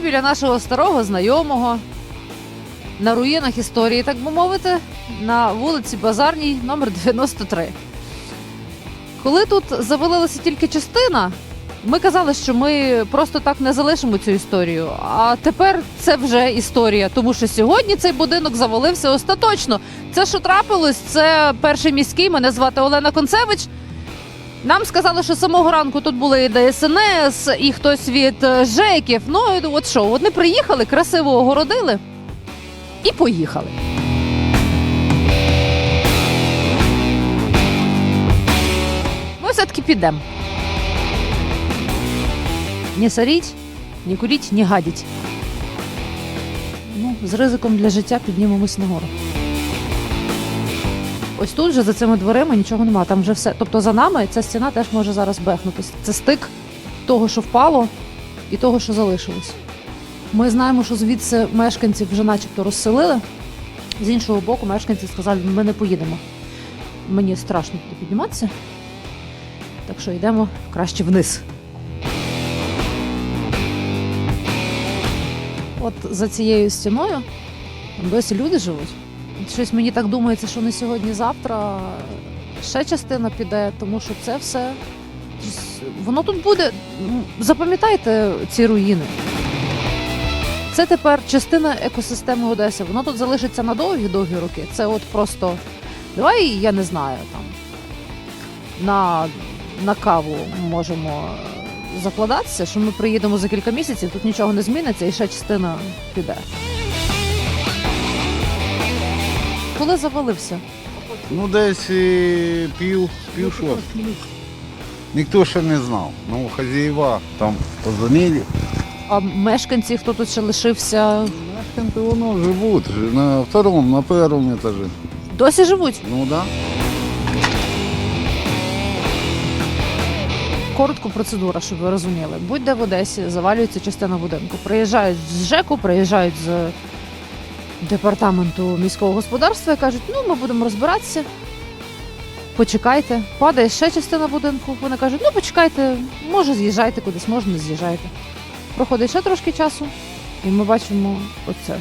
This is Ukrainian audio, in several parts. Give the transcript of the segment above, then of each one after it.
Біля нашого старого знайомого на руїнах історії, так би мовити, на вулиці Базарній, номер 93. Коли тут завалилася тільки частина, ми казали, що ми просто так не залишимо цю історію. А тепер це вже історія, тому що сьогодні цей будинок завалився остаточно. Це що трапилось? Це перший міський. Мене звати Олена Концевич. Нам сказали, що з самого ранку тут були і ДСНС, і хтось від е, ЖЕКів. Ну от що, вони приїхали, красиво огородили і поїхали. Ми все-таки підемо. Не соріть, не куріть, не гадіть. Ну, з ризиком для життя піднімемось нагору. Ось тут же за цими дверима нічого немає. Там вже все. Тобто за нами ця стіна теж може зараз бехнутися. Це стик того, що впало, і того, що залишилось. Ми знаємо, що звідси мешканців вже начебто розселили. З іншого боку, мешканці сказали, ми не поїдемо. Мені страшно туди підніматися. Так що йдемо краще вниз. От за цією стіною досі люди живуть. Щось мені так думається, що не сьогодні-завтра ще частина піде, тому що це все воно тут буде. Запам'ятайте ці руїни. Це тепер частина екосистеми Одеси. Воно тут залишиться на довгі-довгі роки. Це от просто давай, я не знаю, там на, на каву можемо закладатися, що ми приїдемо за кілька місяців, тут нічого не зміниться і ще частина піде. Коли завалився? Ну, десь е, пів, пів шостого. Ніхто ще не знав. Ну, хазяїва там позвонили. А мешканці, хто тут ще лишився, Мешканці воно живуть ж на второму, на першому етажі. досі живуть. Ну да. Коротко процедура, щоб ви розуміли. Будь-де в Одесі завалюється частина будинку. Приїжджають з ЖЕКу, приїжджають з департаменту міського господарства і кажуть, ну ми будемо розбиратися. Почекайте, падає ще частина будинку. Вони кажуть, ну почекайте, може з'їжджайте кудись, може не з'їжджайте. Проходить ще трошки часу, і ми бачимо оце.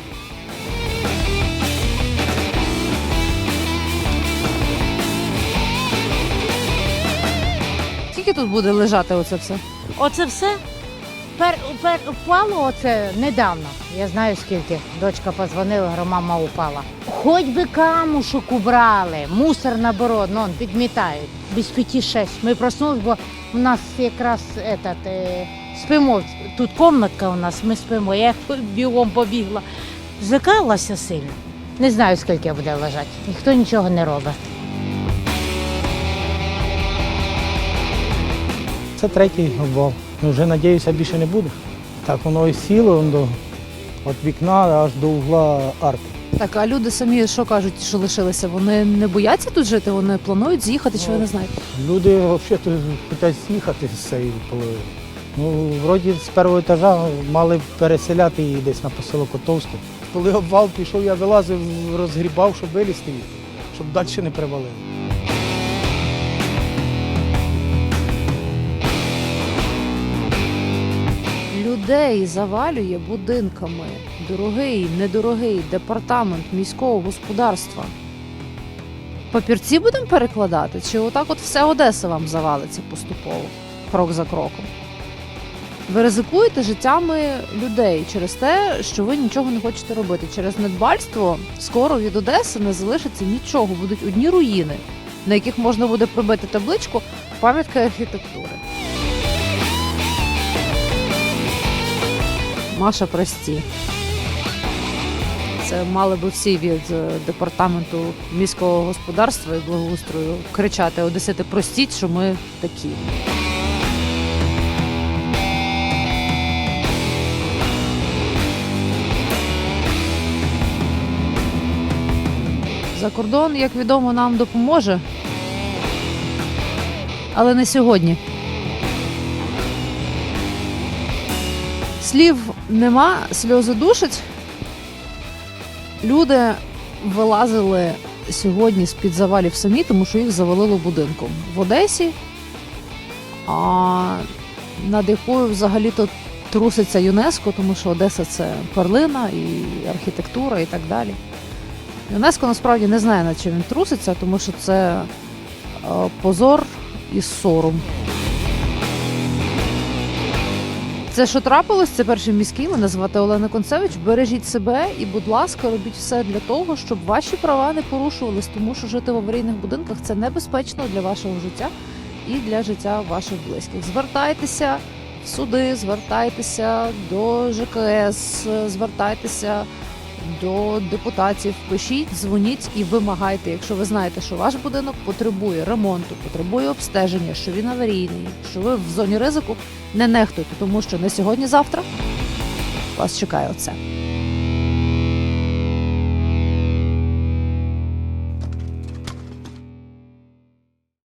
Скільки тут буде лежати оце все? Оце все пер, пер, впало оце недавно. Я знаю скільки. Дочка позвонила, говорю, мама упала. Хоч би камушок убрали, мусор наоборот, ну, підмітають. Без п'яти шесть. Ми проснулись, бо у нас якраз этот, е, спимо. Тут комнатка у нас, ми спимо. Я бігом побігла. Злякалася сильно. Не знаю, скільки я буде лежати. Ніхто нічого не робить. Це третій обвал. Ну, вже надіюся, більше не буде. Так воно і сіло до від вікна аж до угла арки. Так, а люди самі що кажуть, що лишилися? Вони не бояться тут жити, вони планують з'їхати, чи ви не знаєте? Люди взагалі хочуть з'їхати з цієї половини. Ну, вроді з першого етажа мали переселяти її десь на поселок Котовське. Коли обвал пішов, я вилазив, розгрібав, щоб вилізти, щоб далі не привалило. Людей завалює будинками дорогий, недорогий департамент міського господарства. Папірці будемо перекладати? Чи отак от вся Одеса вам завалиться поступово, крок за кроком? Ви ризикуєте життями людей через те, що ви нічого не хочете робити. Через недбальство скоро від Одеси не залишиться нічого, будуть одні руїни, на яких можна буде прибити табличку пам'ятка архітектури. Маша, прості. Це мали би всі від е, департаменту міського господарства і благоустрою кричати Одесити, простіть, що ми такі. За кордон, як відомо, нам допоможе. Але не сьогодні. Слів нема, сльози душать. Люди вилазили сьогодні з-під завалів самі, тому що їх завалило будинком в Одесі, а над якою взагалі-то труситься ЮНЕСКО, тому що Одеса це перлина і архітектура і так далі. ЮНЕСКО насправді не знає, над чим він труситься, тому що це е, позор і сором. Це що трапилось? Це перший міський. Мене звати Олена Концевич. Бережіть себе і, будь ласка, робіть все для того, щоб ваші права не порушувались, тому що жити в аварійних будинках це небезпечно для вашого життя і для життя ваших близьких. Звертайтеся в суди, звертайтеся до ЖКС, звертайтеся до депутатів, пишіть, дзвоніть і вимагайте, якщо ви знаєте, що ваш будинок потребує ремонту, потребує обстеження, що він аварійний, що ви в зоні ризику, не нехтуйте, тому що не сьогодні-завтра вас чекає оце.